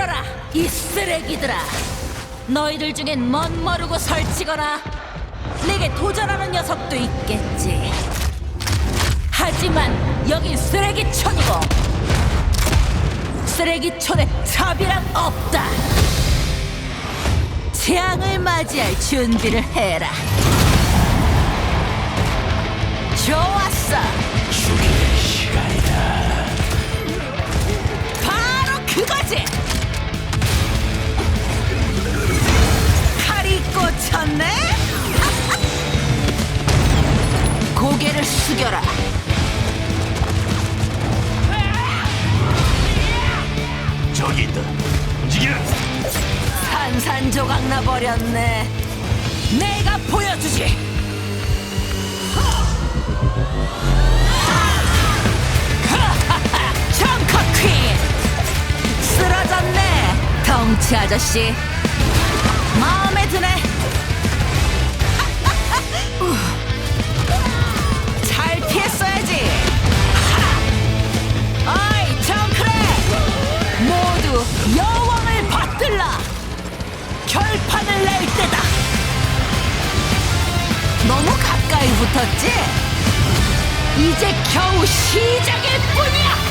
들어라 이 쓰레기들아. 너희들 중엔 멋모르고 설치거나 내게 도전하는 녀석도 있겠지. 하지만 여긴 쓰레기촌이고 쓰레기촌에 차비란 없다. 재앙을 맞이할 준비를 해라. 좋았어. 시간이 숙여라. 저기 있다. 움직여. 산산조각 나버렸네. 내가 보여주지. 정커 퀸! 쓰러졌네, 덩치 아저씨. 마 여왕을 받들라! 결판을 낼 때다! 너무 가까이 붙었지? 이제 겨우 시작일 뿐이야!